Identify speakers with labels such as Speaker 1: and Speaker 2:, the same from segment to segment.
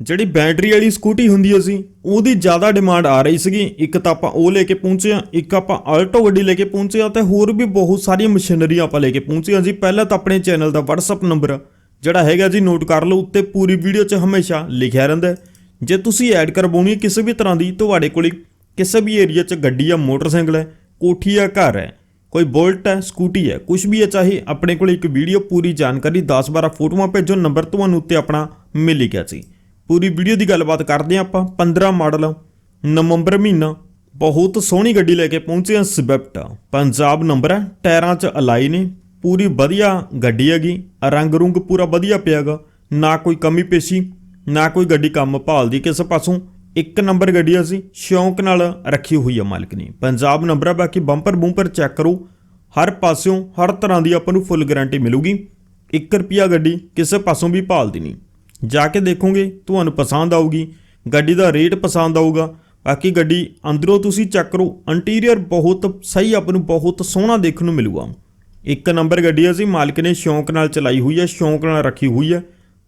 Speaker 1: ਜਿਹੜੀ ਬੈਟਰੀ ਵਾਲੀ ਸਕੂਟੀ ਹੁੰਦੀ ਸੀ, ਉਹਦੀ ਜ਼ਿਆਦਾ ਡਿਮਾਂਡ ਆ ਰਹੀ ਸੀਗੀ। ਇੱਕ ਤਾਂ ਆਪਾਂ ਉਹ ਲੈ ਕੇ ਪਹੁੰਚੇ ਆ ਇੱਕ ਆਪਾਂ ਆਲਟੋ ਗੱਡੀ ਲੈ ਕੇ ਪਹੁੰਚੇ ਆ ਤੇ ਹੋਰ ਵੀ ਬਹੁਤ ਸਾਰੀਆਂ ਮਸ਼ੀਨਰੀ ਆਪਾਂ ਲੈ ਕੇ ਪਹੁੰਚੇ ਆ ਜੀ। ਪਹਿਲਾਂ ਤਾਂ ਆਪਣੇ ਚੈਨਲ ਦਾ WhatsApp ਨੰਬਰ ਜਿਹੜਾ ਹੈਗਾ ਜੀ, ਨੋਟ ਕਰ ਲਓ, ਉੱਤੇ ਪੂਰੀ ਵੀਡੀਓ 'ਚ ਹਮੇਸ਼ਾ ਲਿਖਿਆ ਰਹਿੰਦਾ ਜੇ ਤੁਸੀਂ ਐਡ ਕਰਵਾਉਣੀ ਹੈ ਕਿਸੇ ਵੀ ਤਰ੍ਹਾਂ ਦੀ, ਤੁਹਾਡੇ ਕੋਲ ਕਿਸੇ ਵੀ ਏਰੀਆ 'ਚ ਗੱਡੀ ਆ ਮੋਟਰਸਾਈਕਲ ਹੈ, ਕੋਠੀ ਆ ਘਰ ਹੈ, ਕੋਈ ਬੋਲਟ ਹੈ, ਸਕੂਟੀ ਹੈ ਕੁਝ ਵੀ ਹੈ, ਚਾਹੇ ਆਪਣੇ ਕੋਲ ਇੱਕ ਵੀਡੀਓ ਪੂਰੀ ਜਾਣਕਾਰੀ 10-12 ਫੋਟੋਆਂ ਭੇਜੋ, ਨੰਬਰ ਤੁਹਾਨੂੰ ਉੱਤੇ ਆਪਣਾ ਮਿਲ ਹੀ ਗਿਆ ਜੀ ਪੂਰੀ ਵੀਡੀਓ ਦੀ ਗੱਲਬਾਤ ਕਰਦੇ ਹਾਂ ਆਪਾਂ। 15 ਮਾਡਲ, ਨਵੰਬਰ ਮਹੀਨਾ, ਬਹੁਤ ਸੋਹਣੀ ਗੱਡੀ ਲੈ ਕੇ ਪਹੁੰਚੇ ਹਾਂ ਸਵਿਫਟ। ਪੰਜਾਬ ਨੰਬਰ ਹੈ, ਟਾਇਰਾਂ 'ਚ ਅਲਾਈ ਨੇ, ਪੂਰੀ ਵਧੀਆ ਗੱਡੀ ਹੈਗੀ, ਰੰਗ ਰੁੰਗ ਪੂਰਾ ਵਧੀਆ ਪਿਆਗਾ ਨਾ ਕੋਈ ਕਮੀ ਪੇਸ਼ੀ, ਨਾ ਕੋਈ ਗੱਡੀ ਕੰਮ ਭਾਲਦੀ ਕਿਸੇ ਪਾਸੋਂ। ਇੱਕ ਨੰਬਰ ਗੱਡੀ ਅਸੀਂ, ਸ਼ੌਂਕ ਨਾਲ ਰੱਖੀ ਹੋਈ ਹੈ ਮਾਲਕ ਨੇ। ਪੰਜਾਬ ਨੰਬਰ ਹੈ, ਬਾਕੀ ਬੰਪਰ ਬੂੰਪਰ ਚੈੱਕ ਕਰੋ, ਹਰ ਪਾਸਿਓਂ ਹਰ ਤਰ੍ਹਾਂ ਦੀ ਆਪਾਂ ਨੂੰ ਫੁੱਲ ਗਾਰੰਟੀ ਮਿਲੂਗੀ। 1 ਰੁਪਿਆ ਗੱਡੀ ਕਿਸੇ ਪਾਸੋਂ ਵੀ ਭਾਲਦੀ ਨਹੀਂ। ਜਾ ਕੇ ਦੇਖੋਗੇ ਤੁਹਾਨੂੰ ਪਸੰਦ ਆਊਗੀ, ਗੱਡੀ ਦਾ ਰੇਟ ਪਸੰਦ ਆਊਗਾ। ਬਾਕੀ ਗੱਡੀ ਅੰਦਰੋਂ ਤੁਸੀਂ ਚੈੱਕ ਕਰੋ, ਇੰਟੀਰੀਅਰ ਬਹੁਤ ਸਹੀ, ਆਪ ਨੂੰ ਬਹੁਤ ਸੋਹਣਾ ਦੇਖਣ ਨੂੰ ਮਿਲੂਗਾ। ਇੱਕ ਨੰਬਰ ਗੱਡੀ ਅਸੀਂ, ਮਾਲਕ ਨੇ ਸ਼ੌਂਕ ਨਾਲ ਚਲਾਈ ਹੋਈ ਹੈ ਸ਼ੌਂਕ ਨਾਲ ਰੱਖੀ ਹੋਈ ਹੈ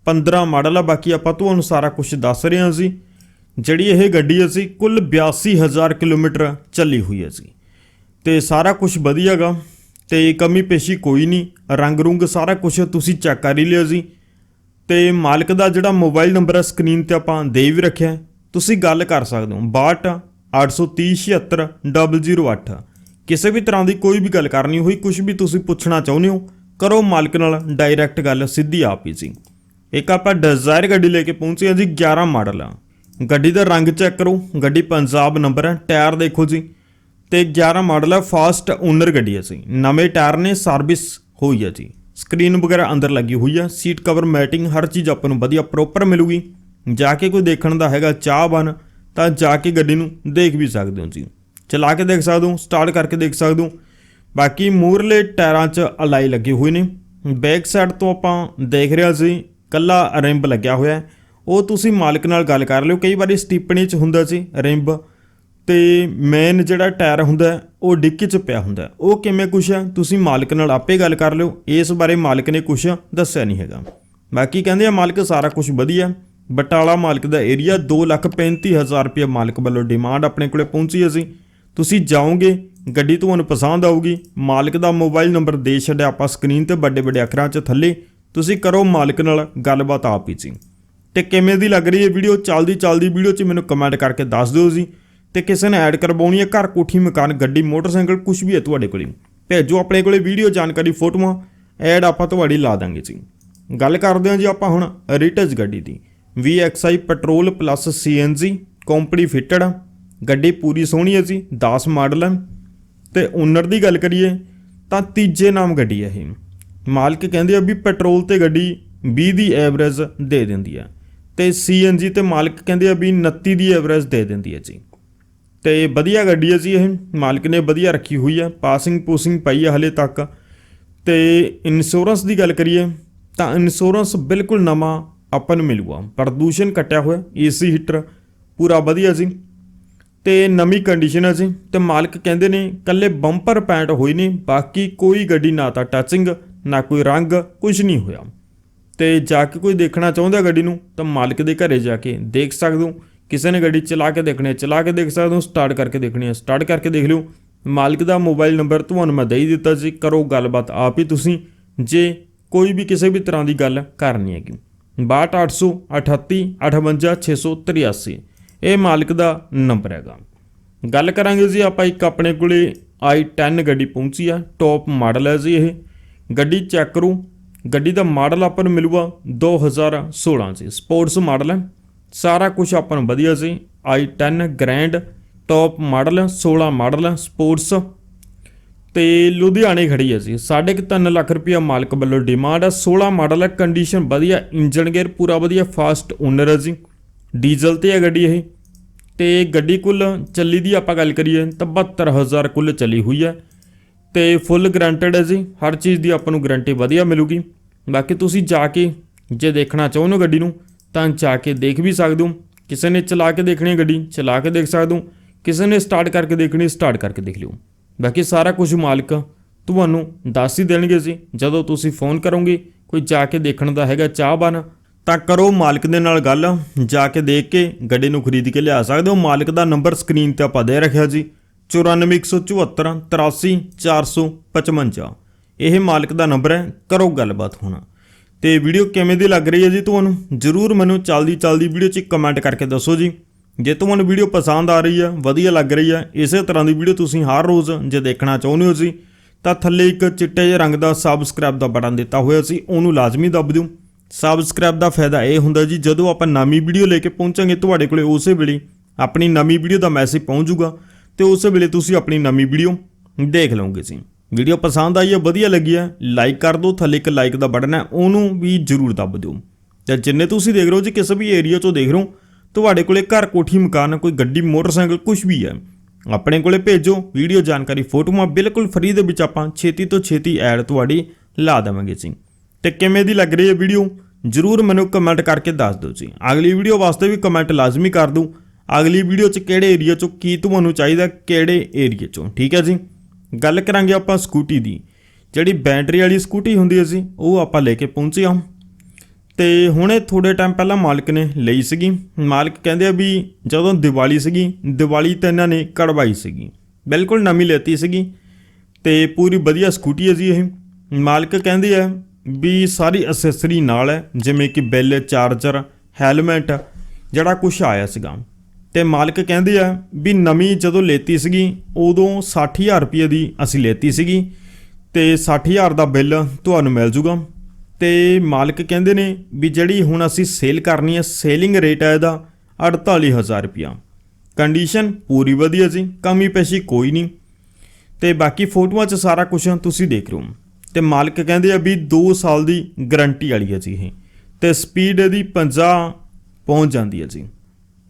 Speaker 1: 15 ਮਾਡਲ ਆ, ਬਾਕੀ ਆਪਾਂ ਤੁਹਾਨੂੰ ਸਾਰਾ ਕੁਝ ਦੱਸ ਰਹੇ ਹਾਂ ਅਸੀਂ। ਜਿਹੜੀ ਇਹ ਗੱਡੀ ਅਸੀਂ, ਕੁੱਲ 82000 ਕਿਲੋਮੀਟਰ ਚੱਲੀ ਹੋਈ ਹੈ ਜੀ ਤੇ ਸਾਰਾ ਕੁਝ ਵਧੀਆਗਾ, ਤੇ ਕਮੀ ਪੇਸ਼ੀ ਕੋਈ ਨਹੀਂ, ਰੰਗ ਰੁੰਗ ਸਾਰਾ ਕੁਝ ਤੁਸੀਂ ਚੈੱਕ ਕਰ ਹੀ ਲਿਆ ਸੀ। ਤੇ ਮਾਲਕ ਦਾ ਜਿਹੜਾ ਮੋਬਾਈਲ ਨੰਬਰ ਹੈ ਸਕਰੀਨ ਤੇ ਆਪਾਂ ਦੇ ਵੀ ਰੱਖਿਆ ਤੁਸੀਂ ਗੱਲ ਕਰ ਸਕਦੇ ਹੋ। 62 830 008 ਕਿਸੇ ਵੀ ਤਰ੍ਹਾਂ ਦੀ ਕੋਈ ਵੀ ਗੱਲ ਕਰਨੀ ਹੋਈ ਕੁਝ ਵੀ ਤੁਸੀਂ ਪੁੱਛਣਾ ਚਾਹੁੰਦੇ ਹੋ, ਕਰੋ ਮਾਲਕ ਨਾਲ ਡਾਇਰੈਕਟ ਗੱਲ ਸਿੱਧੀ ਆਪ ਹੀ ਜੀ। ਇੱਕ ਆਪਾਂ ਡਿਜ਼ਾਇਰ ਗੱਡੀ ਲੈ ਕੇ ਪਹੁੰਚੇ ਹਾਂ ਜੀ 11 ਮਾਡਲ ਆ। ਗੱਡੀ ਦਾ ਰੰਗ ਚੈੱਕ ਕਰੋ। ਗੱਡੀ ਪੰਜਾਬ ਨੰਬਰ ਹੈ, ਟਾਇਰ ਦੇਖੋ ਜੀ। ਤੇ 11 ਮਾਡਲ ਹੈ ਫਾਸਟ ਓਨਰ ਗੱਡੀ ਹੈ ਸੀ ਨਵੇਂ ਟਾਇਰ ਨੇ ਸਰਵਿਸ ਹੋਈ ਹੈ ਜੀ। ਸਕਰੀਨ ਵਗੈਰਾ ਅੰਦਰ ਲੱਗੀ ਹੋਈ ਆ ਸੀਟ ਕਵਰ ਮੈਟਿੰਗ ਹਰ ਚੀਜ਼ ਆਪਾਂ ਨੂੰ ਵਧੀਆ ਪ੍ਰੋਪਰ ਮਿਲੂਗੀ। ਜਾ ਕੇ ਕੋਈ ਦੇਖਣ ਦਾ ਹੈਗਾ ਚਾਹ ਬਨ ਤਾਂ ਜਾ ਕੇ ਗੱਡੀ ਨੂੰ ਦੇਖ ਵੀ ਸਕਦੇ ਹੋ ਜੀ ਚਲਾ ਕੇ ਦੇਖ ਸਕਦੇ ਹੋ ਸਟਾਰਟ ਕਰਕੇ ਦੇਖ ਸਕਦੇ ਹੋ। ਬਾਕੀ ਮੂਰਲੇ ਟਾਇਰਾਂ 'ਚ ਅਲਾਈ ਲੱਗੇ ਹੋਏ ਨੇ। ਬੈਕ ਸਾਈਡ ਤੋਂ ਆਪਾਂ ਦੇਖ ਰਿਹਾ ਸੀ, ਕੱਲਾ ਰਿੰਬ ਲੱਗਿਆ ਹੋਇਆ। ਉਹ ਤੁਸੀਂ ਮਾਲਕ ਨਾਲ ਗੱਲ ਕਰ ਲਿਓ। ਕਈ ਵਾਰੀ ਸਟੀਪਣੀ 'ਚ ਹੁੰਦਾ ਸੀ, ਰਿੰਬ ਤੇ ਮੇਨ ਜਿਹੜਾ ਟਾਇਰ ਹੁੰਦਾ, ਉਹ ਡਿੱਕੀ 'ਚ ਪਿਆ ਹੁੰਦਾ। ਉਹ ਕਿਵੇਂ ਕੁਛ ਹੈ ਤੁਸੀਂ ਮਾਲਕ ਨਾਲ ਆਪੇ ਗੱਲ ਕਰ ਲਿਓ। ਇਸ ਬਾਰੇ ਮਾਲਕ ਨੇ ਕੁਛ ਦੱਸਿਆ ਨਹੀਂ ਹੈਗਾ। ਬਾਕੀ ਕਹਿੰਦੇ ਆ, ਮਾਲਕ ਸਾਰਾ ਕੁਝ ਵਧੀਆ। ਬਟਾਲਾ ਮਾਲਕ ਦਾ ਏਰੀਆ 235000 ਰੁਪਏ ਮਾਲਕ ਵੱਲੋਂ ਡਿਮਾਂਡ ਆਪਣੇ ਕੋਲੇ ਪਹੁੰਚੀ ਅਸੀਂ ਤੁਸੀਂ ਜਾਓਗੇ, ਗੱਡੀ ਤੁਹਾਨੂੰ ਪਸੰਦ ਆਊਗੀ। ਮਾਲਕ ਦਾ ਮੋਬਾਈਲ ਨੰਬਰ ਦੇ ਛੱਡਿਆ ਆਪਾਂ ਸਕਰੀਨ ਤੇ ਵੱਡੇ ਵੱਡੇ ਅੱਖਰਾਂ 'ਚ ਥੱਲੇ। ਤੁਸੀਂ ਕਰੋ ਮਾਲਕ ਨਾਲ ਗੱਲਬਾਤ ਆਪ ਹੀ ਜੀ। ਤੇ ਕਿਵੇਂ ਦੀ ਲੱਗ ਰਹੀ ਹੈ ਵੀਡੀਓ ਚੱਲਦੀ ਚੱਲਦੀ ਵੀਡੀਓ 'ਚ ਮੈਨੂੰ ਕਮੈਂਟ ਕਰਕੇ ਦੱਸ ਦਿਓ ਜੀ। ਤੇ ਕਿਸੇ ਨੇ ਐਡ ਕਰਵਾਉਣੀ ਹੈ ਘਰ ਕੋਠੀ, ਮਕਾਨ, ਗੱਡੀ, ਮੋਟਰਸਾਈਕਲ ਕੁਝ ਵੀ ਹੈ ਤੁਹਾਡੇ ਕੋਲੇ। ਭੇਜੋ ਆਪਣੇ ਕੋਲੇ ਵੀਡੀਓ ਜਾਣਕਾਰੀ ਫੋਟੋਆਂ, ਐਡ ਆਪਾਂ ਤੁਹਾਡੀ ਲਾ ਦਾਂਗੇ ਜੀ। ਗੱਲ ਕਰਦੇ ਹਾਂ ਜੀ ਆਪਾਂ ਹੁਣ ਰਿਟਜ ਗੱਡੀ ਦੀ। VXI petrol plus CNG company fitted ਗੱਡੀ ਪੂਰੀ ਸੋਹਣੀ ਹੈ ਜੀ 10 ਮਾਡਲ ਹੈ ਤੇ ਓਨਰ ਦੀ ਗੱਲ ਕਰੀਏ ਤਾਂ ਤੀਜੇ ਨਾਮ ਗੱਡੀ ਹੈ ਇਹ। ਮਾਲਕ ਕਹਿੰਦੇ ਆ ਵੀ ਪੈਟਰੋਲ ਤੇ ਗੱਡੀ 20 ਦੀ ਐਵਰੇਜ ਦੇ ਦਿੰਦੀ ਹੈ। ਤੇ CNG ਤੇ ਮਾਲਕ ਕਹਿੰਦੇ ਆ ਵੀ 29 ਦੀ ਐਵਰੇਜ ਦੇ ਦਿੰਦੀ ਹੈ ਜੀ। ਤੇ ਵਧੀਆ ਗੱਡੀ ਹੈ ਜੀ ਇਹ। ਮਾਲਕ ਨੇ ਵਧੀਆ ਰੱਖੀ ਹੋਈ ਹੈ ਪਾਸਿੰਗ ਪੂਸਿੰਗ ਪਈ ਹੈ ਹਲੇ ਤੱਕ। ਤੇ ਇੰਸ਼ੋਰੈਂਸ ਦੀ ਗੱਲ ਕਰੀਏ, ਤਾਂ ਇੰਸ਼ੋਰੈਂਸ ਬਿਲਕੁਲ ਨਵਾਂ ਆਪਾਂ ਨੂੰ ਮਿਲੂਗਾ। ਪ੍ਰਦੂਸ਼ਣ ਕੱਟਿਆ ਹੋਇਆ ਏਸੀ ਹੀਟਰ ਪੂਰਾ ਵਧੀਆ ਜੀ। ਤੇ ਨਵੀਂ ਕੰਡੀਸ਼ਨ ਹੈ ਜੀ। ਤੇ ਮਾਲਕ ਕਹਿੰਦੇ ਨੇ ਕੱਲੇ ਬੰਪਰ ਪੈਂਟ ਹੋਈ ਨੇ, ਬਾਕੀ ਕੋਈ ਗੱਡੀ ਨਾ ਤਾਂ ਟੱਚਿੰਗ ਨਾ ਕੋਈ ਰੰਗ ਕੁਝ ਨਹੀਂ ਹੋਇਆ। ਤੇ ਜਾ ਕੇ ਕੋਈ ਦੇਖਣਾ ਚਾਹੁੰਦਾ ਗੱਡੀ ਨੂੰ, ਤਾਂ ਮਾਲਕ ਦੇ ਘਰੇ ਜਾ ਕੇ ਦੇਖ ਸਕਦੇ ਹੋ। ਕਿਸੇ ਨੇ ਗੱਡੀ ਚਲਾ ਕੇ ਦੇਖਣੀ ਹੈ, ਚਲਾ ਕੇ ਦੇਖ ਸਕਦੇ ਹੋ ਸਟਾਰਟ ਕਰਕੇ ਦੇਖਣੀ ਹੈ। ਸਟਾਰਟ ਕਰਕੇ ਦੇਖ ਲਿਓ। ਮਾਲਕ ਦਾ ਮੋਬਾਈਲ ਨੰਬਰ ਤੁਹਾਨੂੰ ਮੈਂ ਦੇ ਦਿੱਤਾ ਜੀ ਕਰੋ ਗੱਲਬਾਤ ਆਪ ਹੀ ਤੁਸੀਂ। ਜੇ ਕੋਈ ਵੀ ਕਿਸੇ ਵੀ ਤਰ੍ਹਾਂ ਦੀ ਗੱਲ ਕਰਨੀ ਹੈਗੀ। 62800 38 58 683 ਇਹ ਮਾਲਕ ਦਾ ਨੰਬਰ ਹੈਗਾ। ਗੱਲ ਕਰਾਂਗੇ ਜੀ ਆਪਾਂ ਇੱਕ ਆਪਣੇ ਕੋਲੇ i10 ਗੱਡੀ ਪਹੁੰਚੀ ਆ। ਟੌਪ ਮਾਡਲ ਹੈ ਜੀ ਇਹ। ਗੱਡੀ ਚੈੱਕ ਕਰੋ। ਗੱਡੀ ਦਾ ਮਾਡਲ ਆਪਾਂ ਨੂੰ ਮਿਲੂਗਾ 2016 ਜੀ ਸਪੋਰਟਸ ਮਾਡਲ ਹੈ। ਸਾਰਾ ਕੁਝ ਆਪਾਂ ਨੂੰ ਵਧੀਆ ਸੀ। i10 grand top model 16 model sports ਤੇ ਲੁਧਿਆਣੇ ਖੜੀ ਹੈ ਜੀ 3.5 ਲੱਖ ਰੁਪਇਆ ਮਾਲਕ ਵੱਲੋਂ ਡਿਮਾਂਡ ਹੈ 16 ਮਾਡਲ ਹੈ ਕੰਡੀਸ਼ਨ ਵਧੀਆ ਇੰਜਨ ਗੇਅਰ ਪੂਰਾ ਵਧੀਆ ਫਾਸਟ ਓਨਰ ਹੈ ਜੀ ਡੀਜ਼ਲ ਤੇ ਹੈ ਗੱਡੀ ਇਹ। ਤੇ ਗੱਡੀ ਕੁੱਲ ਚੱਲੀ ਦੀ ਆਪਾਂ ਗੱਲ ਕਰੀਏ ਤਾਂ 72000 ਕੁੱਲ ਚੱਲੀ ਹੋਈ ਹੈ ਤੇ ਫੁੱਲ ਗਰੰਟਡ ਹੈ ਜੀ ਹਰ ਚੀਜ਼ ਦੀ ਆਪਾਂ ਨੂੰ ਗਰੰਟੀ ਵਧੀਆ ਮਿਲੂਗੀ। ਬਾਕੀ ਤੁਸੀਂ ਜਾ ਕੇ ਜੇ ਦੇਖਣਾ ਚਾਹੋ ਨਾ ਗੱਡੀ ਨੂੰ ਤਾਂ ਜਾ ਕੇ ਦੇਖ ਵੀ ਸਕਦੇ। ਹੋ ਕਿਸੇ ਨੇ ਚਲਾ ਕੇ ਦੇਖਣੀ ਹੈ ਗੱਡੀ, ਚਲਾ ਕੇ ਦੇਖ ਸਕਦੇ। ਹੋ ਕਿਸੇ ਨੇ ਸਟਾਰਟ ਕਰਕੇ ਦੇਖਣੀ ਸਟਾਰਟ ਕਰਕੇ ਦੇਖ ਲਿਓ। ਬਾਕੀ ਸਾਰਾ ਕੁਝ ਮਾਲਕ ਤੁਹਾਨੂੰ ਦੱਸ ਹੀ ਦੇਣਗੇ ਸੀ ਜਦੋਂ ਤੁਸੀਂ ਫੋਨ ਕਰੋਗੇ, ਕੋਈ ਜਾ ਕੇ ਦੇਖਣ ਦਾ ਹੈਗਾ ਚਾਹ ਤਾਂ ਕਰੋ ਮਾਲਕ ਦੇ ਨਾਲ ਗੱਲ। ਜਾ ਕੇ ਦੇਖ ਕੇ ਗੱਡੀ ਨੂੰ ਖਰੀਦ ਕੇ ਲਿਆ ਸਕਦੇ ਹੋ। ਮਾਲਕ ਦਾ ਨੰਬਰ ਸਕਰੀਨ ਤੇ ਆਪਾਂ ਦੇ ਰੱਖਿਆ ਜੀ। 9417 83455 ਇਹ ਮਾਲਕ ਦਾ ਨੰਬਰ ਹੈ। ਕਰੋ ਗੱਲਬਾਤ ਹੋਣਾ। ਤੇ ਵੀਡੀਓ ਕਿਵੇਂ ਦੀ ਲੱਗ ਰਹੀ ਹੈ ਜੀ ਤੁਹਾਨੂੰ? ਜਰੂਰ ਮੈਨੂੰ ਚਲਦੀ ਚਲਦੀ ਵੀਡੀਓ 'ਚ ਕਮੈਂਟ ਕਰਕੇ ਦੱਸੋ ਜੀ। ਜੇ ਤੁਹਾਨੂੰ ਵੀਡੀਓ ਪਸੰਦ ਆ ਰਹੀ ਹੈ, ਵਧੀਆ ਲੱਗ ਰਹੀ ਹੈ, ਇਸੇ ਤਰ੍ਹਾਂ ਦੀ ਵੀਡੀਓ ਤੁਸੀਂ ਹਰ ਰੋਜ਼ ਜੇ ਦੇਖਣਾ ਚਾਹੁੰਦੇ ਹੋ ਜੀ, ਤਾਂ ਥੱਲੇ ਇੱਕ ਚਿੱਟੇ ਜਿਹੇ ਰੰਗ ਦਾ ਸਬਸਕ੍ਰਾਈਬ ਦਾ ਬਟਨ ਦਿੱਤਾ ਹੋਇਆ ਸੀ, ਉਹਨੂੰ ਲਾਜ਼ਮੀ ਦੱਬ ਦਿਓ। ਸਬਸਕ੍ਰਾਈਬ ਦਾ ਫਾਇਦਾ ਇਹ ਹੁੰਦਾ ਜੀ, ਜਦੋਂ ਆਪਾਂ ਨਵੀਂ ਵੀਡੀਓ ਲੈ ਕੇ ਪਹੁੰਚਾਂਗੇ ਤੁਹਾਡੇ ਕੋਲੇ ਉਸੇ ਵੇਲੇ ਆਪਣੀ ਨਵੀਂ ਵੀਡੀਓ ਦਾ ਮੈਸੇਜ ਪਹੁੰਚ ਜਾਊਗਾ, ਤੇ ਉਸੇ ਵੇਲੇ ਤੁਸੀਂ ਆਪਣੀ ਨਵੀਂ ਵੀਡੀਓ ਦੇਖ ਲਓਗੇ ਜੀ। ਵੀਡੀਓ ਪਸੰਦ ਆਈ ਹੈ, ਵਧੀਆ ਲੱਗੀ ਹੈ ਲਾਈਕ ਕਰ ਦਿਓ, ਥੱਲੇ ਇੱਕ ਲਾਈਕ ਦਾ ਬਟਨ ਹੈ, ਉਹਨੂੰ ਵੀ ਜ਼ਰੂਰ ਦੱਬ ਦਿਓ। ਤੇ ਜਿੰਨੇ ਤੁਸੀਂ ਦੇਖ ਰਹੇ ਹੋ ਜੀ, ਕਿਸੇ ਵੀ ਏਰੀਆ 'ਚੋਂ ਦੇਖ ਰਹੇ ਹੋ, ਤੁਹਾਡੇ ਕੋਲੇ ਘਰ, ਕੋਠੀ, ਮਕਾਨ, ਕੋਈ ਗੱਡੀ, ਮੋਟਰਸਾਈਕਲ ਕੁਝ ਵੀ ਹੈ, ਆਪਣੇ ਕੋਲੇ ਭੇਜੋ, ਵੀਡੀਓ ਜਾਣਕਾਰੀ, ਫੋਟੋਆਂ ਬਿਲਕੁਲ ਫ੍ਰੀ ਦੇ ਵਿੱਚ ਆਪਾਂ ਛੇਤੀ ਤੋਂ ਛੇਤੀ ਐਡ ਤੁਹਾਡੀ ਲਾ ਦੇਵਾਂਗੇ ਜੀ। ਤੇ ਕਿਵੇਂ ਦੀ ਲੱਗ ਰਹੀ ਹੈ ਵੀਡੀਓ? ਜਰੂਰ ਮੈਨੂੰ ਕਮੈਂਟ ਕਰਕੇ ਦੱਸ ਦਿਓ ਜੀ। ਅਗਲੀ ਵੀਡੀਓ ਵਾਸਤੇ ਵੀ ਕਮੈਂਟ ਲਾਜ਼ਮੀ ਕਰ ਦਿਓ ਅਗਲੀ ਵੀਡੀਓ 'ਚ ਕਿਹੜੇ ਏਰੀਆ 'ਚੋਂ ਕੀ ਤੁਹਾਨੂੰ ਚਾਹੀਦਾ, ਕਿਹੜੇ ਏਰੀਆ 'ਚੋਂ, ਠੀਕ ਹੈ ਜੀ? ਗੱਲ ਕਰਾਂਗੇ ਆਪਾਂ ਸਕੂਟੀ ਦੀ। ਜਿਹੜੀ ਬੈਟਰੀ ਵਾਲੀ ਸਕੂਟੀ ਹੁੰਦੀ ਹੈ ਜੀ, ਉਹ ਆਪਾਂ ਲੈ ਕੇ ਪਹੁੰਚੇ ਹਾਂ। ਤੇ ਹੁਣੇ ਥੋੜੇ ਟਾਈਮ ਪਹਿਲਾਂ ਮਾਲਕ ਨੇ ਲਈ ਸੀਗੀ। ਮਾਲਕ ਕਹਿੰਦੇ ਆ ਵੀ ਜਦੋਂ ਦੀਵਾਲੀ ਸੀਗੀ, ਦੀਵਾਲੀ ਤੇ ਇਹਨਾਂ ਨੇ ਕਢਵਾਈ ਸੀਗੀ। ਬਿਲਕੁਲ ਨਵੀਂ ਲੈਤੀ ਸੀਗੀ। ਤੇ ਪੂਰੀ ਵਧੀਆ ਸਕੂਟੀ ਹੈ ਜੀ ਇਹ। ਮਾਲਕ ਕਹਿੰਦੇ ਆ ਵੀ ਸਾਰੀ ਅਸੈਸਰੀ ਨਾਲ ਹੈ, ਜਿਵੇਂ ਕਿ ਬਿੱਲ ਚਾਰਜਰ ਹੈਲਮਟ ਜਿਹੜਾ ਕੁਝ ਆਇਆ ਸੀਗਾ। ਤੇ ਮਾਲਕ ਕਹਿੰਦੇ ਆ ਵੀ ਨਵੀਂ ਜਦੋਂ ਲੈਤੀ ਸੀਗੀ, ਉਦੋਂ 60000 ਰੁਪਏ ਦੀ ਅਸੀਂ ਲੈਤੀ ਸੀਗੀ ਤੇ 60000 ਦਾ ਬਿੱਲ ਤੁਹਾਨੂੰ ਮਿਲ ਜੂਗਾ। ਤੇ ਮਾਲਕ ਕਹਿੰਦੇ ਨੇ ਵੀ ਜਿਹੜੀ ਹੁਣ ਅਸੀਂ ਸੇਲ ਕਰਨੀ ਹੈ ਸੇਲਿੰਗ ਰੇਟ ਹੈ ਇਹਦਾ 48000 ਰੁਪਿਆ ਕੰਡੀਸ਼ਨ ਪੂਰੀ ਵਧੀਆ ਜੀ ਕਮੀ ਪੇਸ਼ੀ ਕੋਈ ਨਹੀਂ। ਤੇ ਬਾਕੀ ਫੋਟੋਆਂ 'ਚ ਸਾਰਾ ਕੁਝ ਤੁਸੀਂ ਦੇਖ ਰਹੇ ਹੋ। ਤੇ ਮਾਲਕ ਕਹਿੰਦੇ ਆ ਵੀ 2 ਸਾਲ ਦੀ ਗਾਰੰਟੀ ਵਾਲੀ ਹੈ ਜੀ ਇਹ। ਤੇ ਸਪੀਡ ਇਹਦੀ 50 ਪਹੁੰਚ ਜਾਂਦੀ ਹੈ ਜੀ।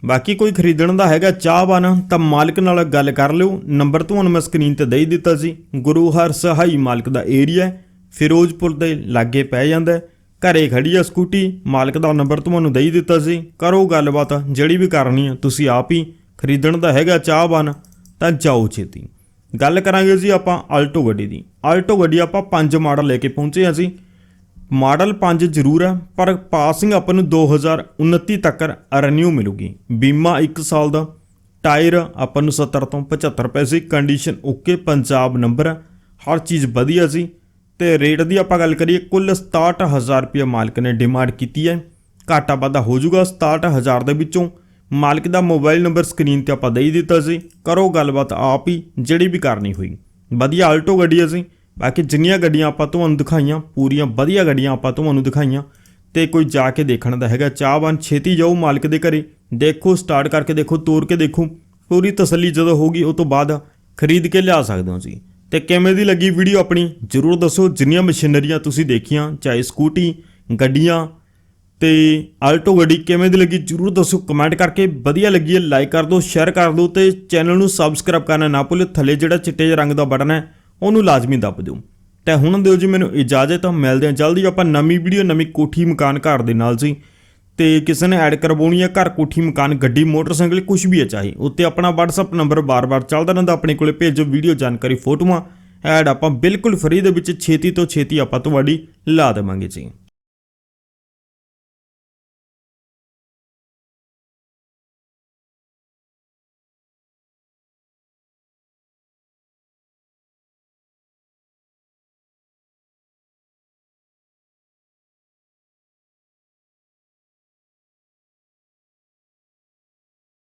Speaker 1: ਬਾਕੀ ਕੋਈ ਖਰੀਦਣ ਦਾ ਹੈਗਾ ਚਾਹਵਾਨ ਤਾਂ ਮਾਲਕ ਨਾਲ ਗੱਲ ਕਰ ਲਿਓ। ਨੰਬਰ ਤੁਹਾਨੂੰ ਮੈਂ ਸਕਰੀਨ ਤੇ ਦੇ ਹੀ ਦਿੱਤਾ ਸੀ। ਗੁਰੂ ਹਰ ਸਹਾਈ ਮਾਲਕ ਦਾ ਏਰੀਆ ਫਿਰੋਜ਼ਪੁਰ ਦੇ ਲਾਗੇ ਪੈ ਜਾਂਦਾ ਹੈ। ਘਰੇ ਖੜੀ ਆ ਸਕੂਟੀ ਮਾਲਕ ਦਾ ਨੰਬਰ ਤੁਹਾਨੂੰ ਦੇ ਦਿੱਤਾ ਸੀ। ਕਰੋ ਗੱਲਬਾਤ, ਜਿਹੜੀ ਵੀ ਕਰਨੀ ਆ ਤੁਸੀਂ ਆਪ ਹੀ ਖਰੀਦਣ ਦਾ ਹੈਗਾ ਚਾਹਵਾਨ ਤਾਂ ਜਾਓ ਛੇਤੀ। ਗੱਲ ਕਰਾਂਗੇ ਜੀ ਆਪਾਂ ਆਲਟੋ ਗੱਡੀ ਦੀ। ਆਲਟੋ ਗੱਡੀ ਆਪਾਂ ਪੰਜ ਮਾਡਲ ਲੈ ਕੇ ਪਹੁੰਚੇ ਹਾਂ ਜੀ। ਮਾਡਲ 5 ਜ਼ਰੂਰ ਹੈ, ਪਰ ਪਾਸਿੰਗ ਆਪਾਂ ਨੂੰ 2029 ਤੱਕ ਰੀਨਿਊ ਮਿਲੂਗੀ। ਬੀਮਾ 1 ਸਾਲ ਦਾ, ਟਾਇਰ ਆਪਾਂ ਨੂੰ 70 ਤੋਂ 75 ਪੈਸੇ ਕੰਡੀਸ਼ਨ ਓਕੇ ਪੰਜਾਬ ਨੰਬਰ ਹੈ, ਹਰ ਚੀਜ਼ ਵਧੀਆ ਸੀ। ਤੇ ਰੇਟ ਦੀ ਆਪਾਂ ਗੱਲ ਕਰੀਏ, ਕੁੱਲ 67000 ਰੁਪਏ ਮਾਲਕ ਨੇ ਡਿਮਾਂਡ ਕੀਤੀ ਹੈ। ਘਾਟਾ ਵਾਧਾ ਹੋ ਜਾਊਗਾ 67000 ਦੇ ਵਿੱਚੋਂ ਮਾਲਕ ਦਾ ਮੋਬਾਈਲ ਨੰਬਰ ਸਕਰੀਨ ਤੇ ਆਪਾਂ ਦੇ ਦਿੱਤਾ ਸੀ। ਕਰੋ ਗੱਲਬਾਤ ਆਪ ਹੀ, ਜਿਹੜੀ ਵੀ ਕਰਨੀ ਹੋਈ। ਵਧੀਆ ਆਲਟੋ ਗੱਡੀ ਹੈ ਸੀ ਬਾਕੀ ਜਿੰਨੀਆਂ ਗੱਡੀਆਂ ਆਪਾਂ ਤੁਹਾਨੂੰ ਦਿਖਾਈਆਂ, ਪੂਰੀਆਂ ਵਧੀਆ ਗੱਡੀਆਂ ਆਪਾਂ ਤੁਹਾਨੂੰ ਦਿਖਾਈਆਂ ਤੇ ਕੋਈ ਜਾ ਕੇ ਦੇਖਣ ਦਾ ਹੈਗਾ। ਚਾਹਵਾਨ ਛੇਤੀ ਜਾਓ ਮਾਲਕ ਦੇ ਘਰੇ, ਦੇਖੋ ਸਟਾਰਟ ਕਰਕੇ ਦੇਖੋ, ਤੋਰ ਕੇ ਦੇਖੋ। ਪੂਰੀ ਤਸੱਲੀ ਜਦੋਂ ਹੋਗੀ ਉਹ ਤੋਂ ਬਾਅਦ ਖਰੀਦ ਕੇ ਲਿਆ ਸਕਦੇ ਹੋ ਜੀ ਤੇ ਕਿਵੇਂ ਦੀ ਲੱਗੀ ਵੀਡੀਓ ਆਪਣੀ, ਜਰੂਰ ਦੱਸੋ। ਜਿੰਨੀਆਂ ਮਸ਼ੀਨਰੀਆਂ ਤੁਸੀਂ ਦੇਖੀਆਂ, ਚਾਹੇ ਸਕੂਟੀ, ਗੱਡੀਆਂ ਤੇ ਆਲਟੋ ਗੱਡੀ, ਕਿਵੇਂ ਦੀ ਲੱਗੀ ਜਰੂਰ ਦੱਸੋ। ਕਮੈਂਟ ਕਰਕੇ ਵਧੀਆ ਲੱਗੀ ਹੈ, ਲਾਈਕ ਕਰ ਦਿਓ, ਸ਼ੇਅਰ ਕਰ ਦਿਓ ਤੇ ਚੈਨਲ ਨੂੰ ਸਬਸਕ੍ਰਾਈਬ ਕਰਨਾ ਨਾ ਭੁੱਲਿਓ। ਥੱਲੇ ਜਿਹੜਾ ਚਿੱਟੇ ਜਿਹੇ ਰੰਗ ਦਾ ਬਟਨ ਹੈ ਉਹਨੂੰ ਲਾਜ਼ਮੀ ਦੱਬ ਦਿਓ। ਤੇ ਹੁਣ ਦਿਓ ਜੀ ਮੈਨੂੰ ਇਜਾਜ਼ਤ, ਮਿਲਦੇ ਹਾਂ ਜਲਦੀ। ਆਪਾਂ ਨਵੀਂ ਵੀਡੀਓ, ਨਵੀਂ ਕੋਠੀ ਮਕਾਨ ਘਰ ਦੇ ਨਾਲ ਸੀ ਤੇ ਕਿਸੇ ਨੇ ਐਡ ਕਰਵਾਉਣੀ ਹੈ ਘਰ ਕੋਠੀ ਮਕਾਨ, ਗੱਡੀ, ਮੋਟਰਸਾਈਕਲ ਕੁਝ ਵੀ ਹੈ ਚਾਹੇ। ਉੱਤੇ ਆਪਣਾ WhatsApp ਨੰਬਰ ਬਾਰ-ਬਾਰ ਚੱਲਦਾ ਰਹਿੰਦਾ, ਆਪਣੇ ਕੋਲੇ ਭੇਜੋ ਵੀਡੀਓ ਜਾਣਕਾਰੀ ਫੋਟੋਆਂ। ਐਡ ਆਪਾਂ ਬਿਲਕੁਲ ਫ੍ਰੀ ਦੇ ਵਿੱਚ ਛੇਤੀ ਤੋਂ ਛੇਤੀ ਆਪਾਂ ਤੁਹਾਡੀ ਲਾ ਦੇਵਾਂਗੇ ਜੀ।